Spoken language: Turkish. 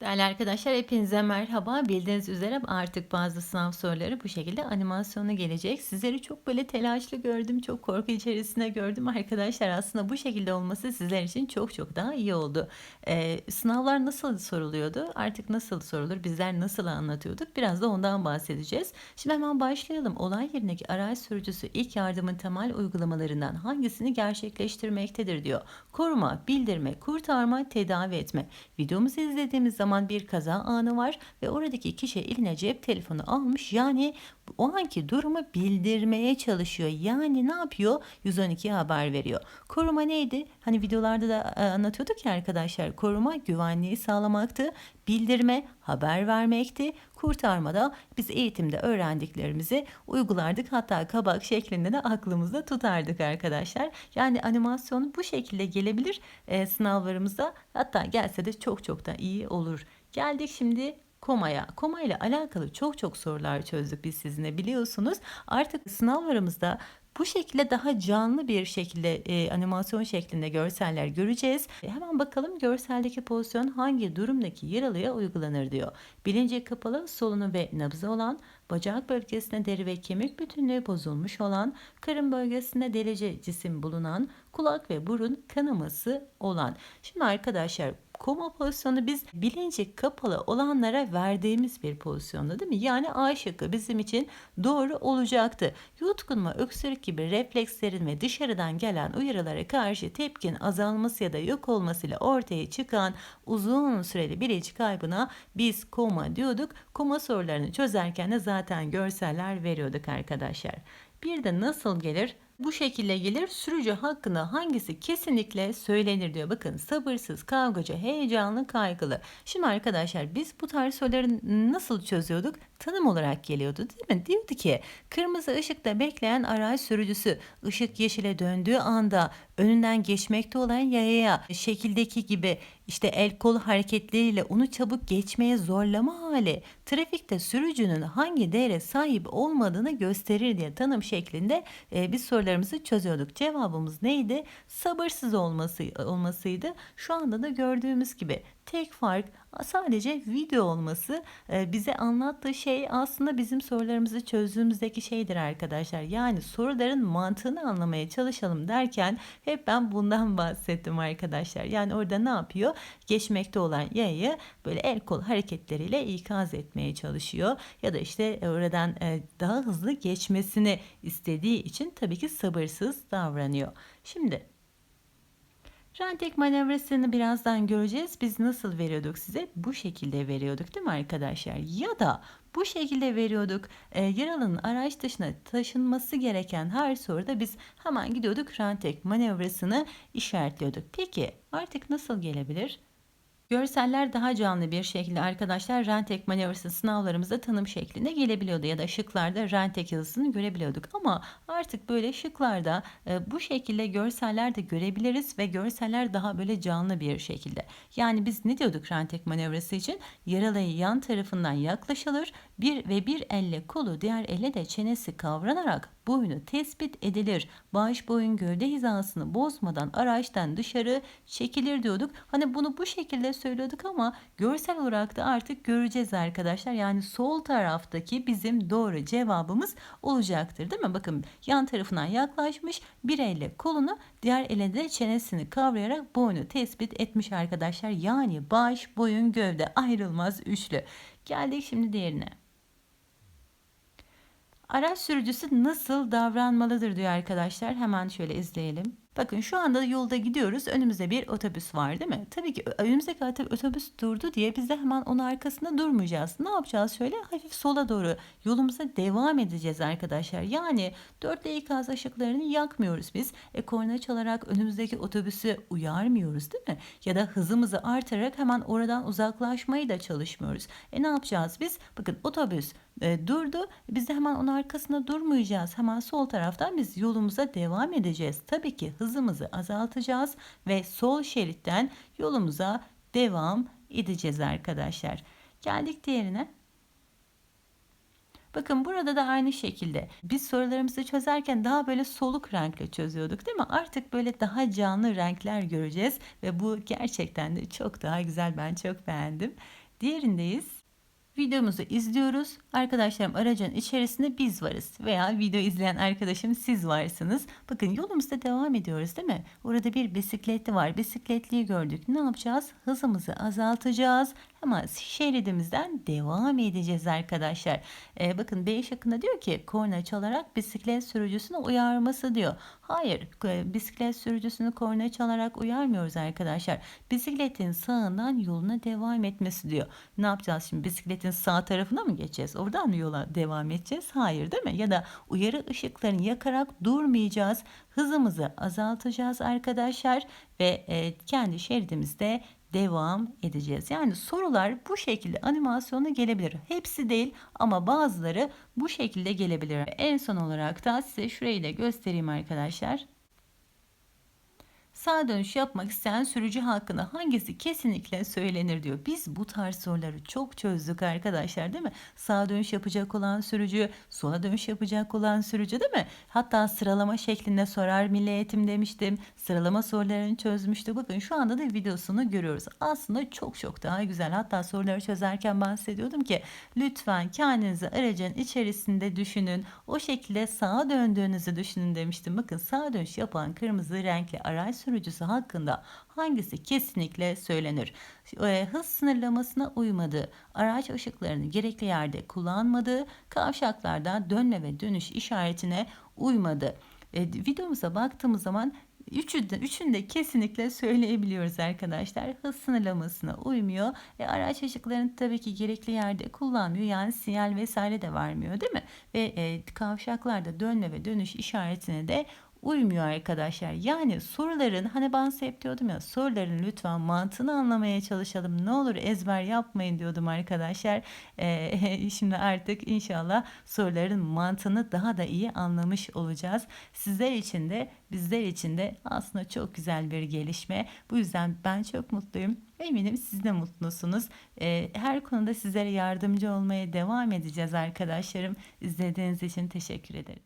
Değerli arkadaşlar hepinize merhaba. Bildiğiniz üzere artık bazı sınav soruları bu şekilde animasyonu gelecek. Sizleri çok böyle telaşlı gördüm, çok korku içerisinde gördüm arkadaşlar. Aslında bu şekilde olması sizler için çok çok daha iyi oldu. Ee, sınavlar nasıl soruluyordu? Artık nasıl sorulur? Bizler nasıl anlatıyorduk? Biraz da ondan bahsedeceğiz. Şimdi hemen başlayalım. Olay yerindeki araç sürücüsü ilk yardımın temel uygulamalarından hangisini gerçekleştirmektedir diyor. Koruma, bildirme, kurtarma, tedavi etme. Videomuzu izlediğimiz zaman zaman bir kaza anı var ve oradaki kişi eline cep telefonu almış. Yani o anki durumu bildirmeye çalışıyor. Yani ne yapıyor? 112'ye haber veriyor. Koruma neydi? Hani videolarda da e, anlatıyorduk ya arkadaşlar. Koruma güvenliği sağlamaktı. Bildirme haber vermekti. Kurtarma da biz eğitimde öğrendiklerimizi uygulardık. Hatta kabak şeklinde de aklımızda tutardık arkadaşlar. Yani animasyon bu şekilde gelebilir e, sınavlarımızda. Hatta gelse de çok çok da iyi olur. Geldik şimdi komaya. Koma ile alakalı çok çok sorular çözdük biz sizinle biliyorsunuz. Artık sınavlarımızda bu şekilde daha canlı bir şekilde e, animasyon şeklinde görseller göreceğiz. E, hemen bakalım görseldeki pozisyon hangi durumdaki yaralıya uygulanır diyor. Bilinci kapalı, solunu ve nabzı olan, bacak bölgesinde deri ve kemik bütünlüğü bozulmuş olan, karın bölgesinde delici cisim bulunan, kulak ve burun kanaması olan. Şimdi arkadaşlar koma pozisyonu biz bilinci kapalı olanlara verdiğimiz bir pozisyonda değil mi? Yani A şıkkı bizim için doğru olacaktı. Yutkunma, öksürük gibi reflekslerin ve dışarıdan gelen uyarılara karşı tepkin azalması ya da yok olmasıyla ortaya çıkan uzun süreli bilinç kaybına biz koma diyorduk. Koma sorularını çözerken de zaten görseller veriyorduk arkadaşlar. Bir de nasıl gelir? Bu şekilde gelir. Sürücü hakkında hangisi kesinlikle söylenir diyor. Bakın sabırsız, kavgacı, heyecanlı, kaygılı. Şimdi arkadaşlar biz bu tarz soruları nasıl çözüyorduk? Tanım olarak geliyordu değil mi? Diyordu ki kırmızı ışıkta bekleyen araç sürücüsü ışık yeşile döndüğü anda önünden geçmekte olan yayaya şekildeki gibi işte el kol hareketleriyle onu çabuk geçmeye zorlama hali trafikte sürücünün hangi değere sahip olmadığını gösterir diye tanım şeklinde e, biz sorularımızı çözüyorduk. Cevabımız neydi? Sabırsız olması olmasıydı. Şu anda da gördüğümüz gibi tek fark sadece video olması e, bize anlattığı şey aslında bizim sorularımızı çözdüğümüzdeki şeydir arkadaşlar. Yani soruların mantığını anlamaya çalışalım derken hep ben bundan bahsettim arkadaşlar. Yani orada ne yapıyor? Geçmekte olan yayı böyle el kol hareketleriyle ikaz etmeye çalışıyor. Ya da işte oradan e, daha hızlı geçmesini istediği için tabii ki sabırsız davranıyor. Şimdi Rentek manevrasını birazdan göreceğiz. Biz nasıl veriyorduk size? Bu şekilde veriyorduk değil mi arkadaşlar? Ya da bu şekilde veriyorduk. E, yaralının araç dışına taşınması gereken her soruda biz hemen gidiyorduk rentek manevrasını işaretliyorduk. Peki artık nasıl gelebilir? Görseller daha canlı bir şekilde arkadaşlar rentek manevrası sınavlarımızda tanım şeklinde gelebiliyordu ya da şıklarda rentek yazısını görebiliyorduk ama artık böyle şıklarda e, bu şekilde görseller de görebiliriz ve görseller daha böyle canlı bir şekilde. Yani biz ne diyorduk rentek manevrası için? Yaralıyı yan tarafından yaklaşılır bir ve bir elle kolu diğer elle de çenesi kavranarak boyunu tespit edilir. Baş boyun gövde hizasını bozmadan araçtan dışarı çekilir diyorduk. Hani bunu bu şekilde söylüyorduk ama görsel olarak da artık göreceğiz arkadaşlar. Yani sol taraftaki bizim doğru cevabımız olacaktır değil mi? Bakın yan tarafından yaklaşmış bir elle kolunu diğer elle de çenesini kavrayarak boyunu tespit etmiş arkadaşlar. Yani baş boyun gövde ayrılmaz üçlü. Geldik şimdi diğerine. Araç sürücüsü nasıl davranmalıdır diyor arkadaşlar. Hemen şöyle izleyelim. Bakın şu anda yolda gidiyoruz. Önümüzde bir otobüs var değil mi? Tabii ki önümüzdeki otobüs durdu diye biz de hemen onun arkasında durmayacağız. Ne yapacağız? Şöyle hafif sola doğru yolumuza devam edeceğiz arkadaşlar. Yani 4 ikaz ışıklarını yakmıyoruz biz. E korna çalarak önümüzdeki otobüsü uyarmıyoruz değil mi? Ya da hızımızı artırarak hemen oradan uzaklaşmayı da çalışmıyoruz. E ne yapacağız biz? Bakın otobüs e, durdu. Biz de hemen onun arkasında durmayacağız. Hemen sol taraftan biz yolumuza devam edeceğiz. Tabii ki hızımızı azaltacağız ve sol şeritten yolumuza devam edeceğiz arkadaşlar. Geldik diğerine. Bakın burada da aynı şekilde biz sorularımızı çözerken daha böyle soluk renkle çözüyorduk değil mi? Artık böyle daha canlı renkler göreceğiz ve bu gerçekten de çok daha güzel ben çok beğendim. Diğerindeyiz. Videomuzu izliyoruz. Arkadaşlarım aracın içerisinde biz varız veya video izleyen arkadaşım siz varsınız. Bakın yolumuzda devam ediyoruz değil mi? Orada bir bisikletli var. Bisikletliyi gördük. Ne yapacağız? Hızımızı azaltacağız. Ama şeridimizden devam edeceğiz arkadaşlar. Ee, bakın B şıkkında diyor ki korna çalarak bisiklet sürücüsünü uyarması diyor. Hayır bisiklet sürücüsünü korna çalarak uyarmıyoruz arkadaşlar. Bisikletin sağından yoluna devam etmesi diyor. Ne yapacağız şimdi bisikletin sağ tarafına mı geçeceğiz? Oradan mı yola devam edeceğiz? Hayır değil mi? Ya da uyarı ışıklarını yakarak durmayacağız. Hızımızı azaltacağız arkadaşlar ve e, kendi şeridimizde devam edeceğiz. Yani sorular bu şekilde animasyona gelebilir. Hepsi değil ama bazıları bu şekilde gelebilir. En son olarak da size şurayı da göstereyim arkadaşlar. Sağ dönüş yapmak isteyen sürücü hakkında hangisi kesinlikle söylenir diyor. Biz bu tarz soruları çok çözdük arkadaşlar değil mi? Sağ dönüş yapacak olan sürücü, sola dönüş yapacak olan sürücü değil mi? Hatta sıralama şeklinde sorar milli eğitim demiştim. Sıralama sorularını çözmüştük. Bakın şu anda da videosunu görüyoruz. Aslında çok çok daha güzel. Hatta soruları çözerken bahsediyordum ki lütfen kendinizi aracın içerisinde düşünün. O şekilde sağa döndüğünüzü düşünün demiştim. Bakın sağ dönüş yapan kırmızı renkli araç sürücüsü hakkında hangisi kesinlikle söylenir? E, hız sınırlamasına uymadı, araç ışıklarını gerekli yerde kullanmadı, kavşaklarda dönme ve dönüş işaretine uymadı. E, videomuza baktığımız zaman Üçü de kesinlikle söyleyebiliyoruz arkadaşlar. Hız sınırlamasına uymuyor. E, araç ışıklarını tabii ki gerekli yerde kullanmıyor. Yani sinyal vesaire de vermiyor değil mi? Ve e, kavşaklarda dönme ve dönüş işaretine de uymuyor arkadaşlar. Yani soruların hani ben hep diyordum ya soruların lütfen mantığını anlamaya çalışalım. Ne olur ezber yapmayın diyordum arkadaşlar. Ee, şimdi artık inşallah soruların mantığını daha da iyi anlamış olacağız. Sizler için de bizler için de aslında çok güzel bir gelişme. Bu yüzden ben çok mutluyum. Eminim siz de mutlusunuz. Ee, her konuda sizlere yardımcı olmaya devam edeceğiz arkadaşlarım. İzlediğiniz için teşekkür ederim.